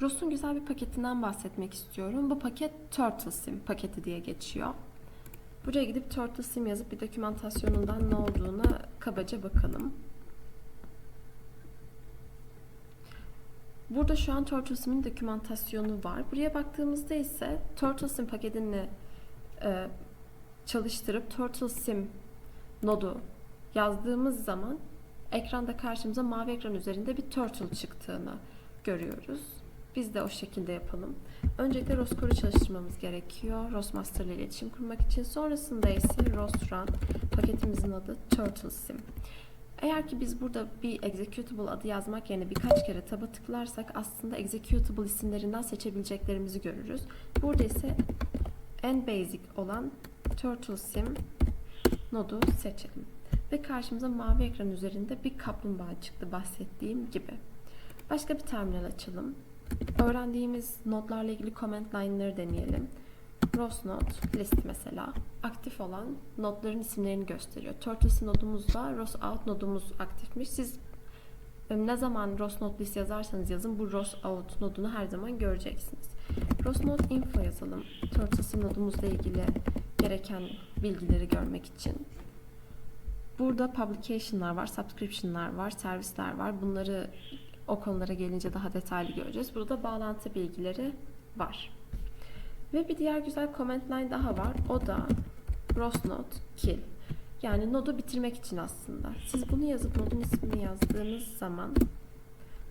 Ross'un güzel bir paketinden bahsetmek istiyorum. Bu paket Turtle Sim paketi diye geçiyor. Buraya gidip Turtle Sim yazıp bir dokümantasyonundan ne olduğuna kabaca bakalım. Burada şu an Turtle Sim'in dokümantasyonu var. Buraya baktığımızda ise Turtle Sim paketini e, çalıştırıp Turtle Sim nodu yazdığımız zaman ekranda karşımıza mavi ekran üzerinde bir turtle çıktığını görüyoruz. Biz de o şekilde yapalım. Öncelikle ROS Core'u çalıştırmamız gerekiyor. ROS Master ile iletişim kurmak için. Sonrasında ise ROS Run paketimizin adı Turtle Sim. Eğer ki biz burada bir executable adı yazmak yerine birkaç kere taba tıklarsak aslında executable isimlerinden seçebileceklerimizi görürüz. Burada ise en basic olan Turtle Sim nodu seçelim. Ve karşımıza mavi ekran üzerinde bir kaplumbağa çıktı bahsettiğim gibi. Başka bir terminal açalım. Öğrendiğimiz notlarla ilgili comment line'ları deneyelim. Rows not list mesela aktif olan notların isimlerini gösteriyor. Turtles nodumuzda rows out nodumuz aktifmiş. Siz e, ne zaman rows not list yazarsanız yazın bu rows out nodunu her zaman göreceksiniz. Rows not info yazalım. Turtles nodumuzla ilgili gereken bilgileri görmek için. Burada publication'lar var, subscription'lar var, servisler var. Bunları o konulara gelince daha detaylı göreceğiz. Burada bağlantı bilgileri var. Ve bir diğer güzel comment line daha var. O da Ross Note Kill. Yani nodu bitirmek için aslında. Siz bunu yazıp nodun ismini yazdığınız zaman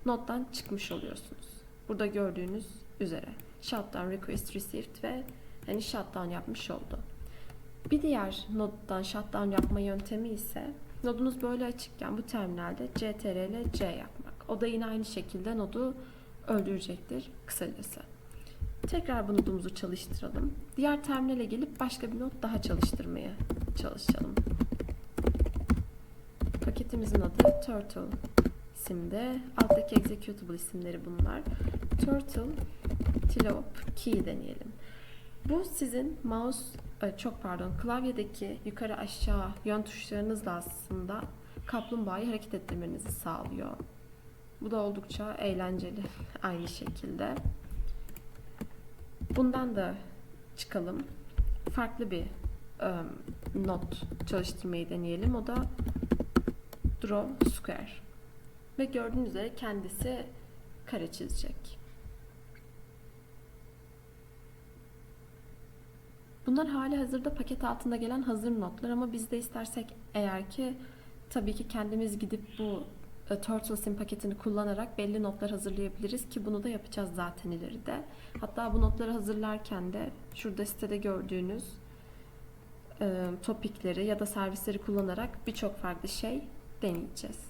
nottan çıkmış oluyorsunuz. Burada gördüğünüz üzere. Shutdown request received ve hani shutdown yapmış oldu. Bir diğer noddan shutdown yapma yöntemi ise nodunuz böyle açıkken bu terminalde ctrl c yapmak. O da yine aynı şekilde nodu öldürecektir kısacası. Tekrar bu nodumuzu çalıştıralım. Diğer terminale gelip başka bir not daha çalıştırmaya çalışalım. Paketimizin adı Turtle simde. Alttaki executable isimleri bunlar. Turtle Tilop Key deneyelim. Bu sizin mouse e, çok pardon klavyedeki yukarı aşağı yön tuşlarınızla aslında kaplumbağayı hareket ettirmenizi sağlıyor. Bu da oldukça eğlenceli aynı şekilde. Bundan da çıkalım. Farklı bir um, not çalıştırmayı deneyelim. O da Draw Square. Ve gördüğünüz üzere kendisi kare çizecek. Bunlar hali hazırda paket altında gelen hazır notlar ama biz de istersek eğer ki tabii ki kendimiz gidip bu e, Turtle Sim paketini kullanarak belli notlar hazırlayabiliriz ki bunu da yapacağız zaten ileride. Hatta bu notları hazırlarken de şurada sitede gördüğünüz e, topikleri ya da servisleri kullanarak birçok farklı şey deneyeceğiz.